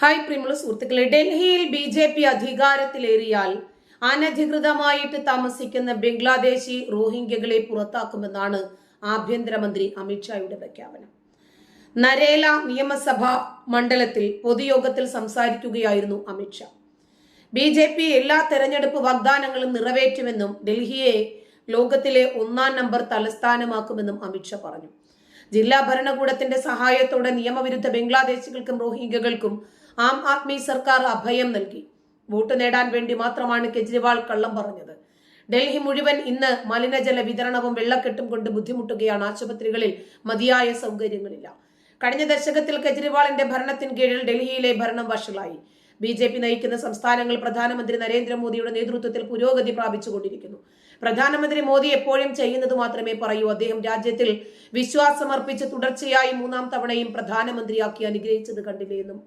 Hi പ്രിമുള സുഹൃത്തുക്കളെ. ഡൽഹിയിൽ ബി ജെ പി അധികാരത്തിലേറിയാൽ അനധികൃതമായിട്ട് താമസിക്കുന്ന ബംഗ്ലാദേശി റോഹിംഗ്യകളെ പുറത്താക്കുമെന്നാണ് ആഭ്യന്തരമന്ത്രി അമിത്ഷായുടെ പ്രഖ്യാപനം. നരേല നിയമസഭാ മണ്ഡലത്തിൽ പൊതുയോഗത്തിൽ സംസാരിക്കുകയായിരുന്നു അമിത്ഷാ ബി ജെ പി എല്ലാ തെരഞ്ഞെടുപ്പ് വാഗ്ദാനങ്ങളും നിറവേറ്റുമെന്നും ഡൽഹിയെ ലോകത്തിലെ ഒന്നാം നമ്പർ തലസ്ഥാനമാക്കുമെന്നും അമിത്ഷാ പറഞ്ഞു. ജില്ലാ ഭരണകൂടത്തിന്റെ സഹായത്തോടെ നിയമവിരുദ്ധ ബംഗ്ലാദേശികൾക്കും റോഹിംഗ്യകൾക്കും ആം ആദ്മി സർക്കാർ അഭയം നൽകി. വോട്ട് നേടാൻ വേണ്ടി മാത്രമാണ് കെജ്രിവാൾ കള്ളം പറഞ്ഞത്. ഡൽഹി മുഴുവൻ ഇന്ന് മലിനജല വിതരണവും വെള്ളക്കെട്ടും കൊണ്ട് ബുദ്ധിമുട്ടുകയാണ്. ആശുപത്രികളിൽ മതിയായ സൗകര്യങ്ങളില്ല. കഴിഞ്ഞ ദശകത്തിൽ കെജ്രിവാളിന്റെ ഭരണത്തിന് കീഴിൽ ഡൽഹിയിലെ ഭരണം വഷളായി. ബി ജെ പി നയിക്കുന്ന സംസ്ഥാനങ്ങൾ പ്രധാനമന്ത്രി നരേന്ദ്രമോദിയുടെ നേതൃത്വത്തിൽ പുരോഗതി പ്രാപിച്ചുകൊണ്ടിരിക്കുന്നു. പ്രധാനമന്ത്രി മോദി എപ്പോഴും ചെയ്യുന്നത് മാത്രമേ പറയൂ. അദ്ദേഹം രാജ്യത്തിൽ വിശ്വാസമർപ്പിച്ച് തുടർച്ചയായി മൂന്നാം തവണയും പ്രധാനമന്ത്രിയാക്കി അനുഗ്രഹിച്ചത് കണ്ടില്ലേ എന്നും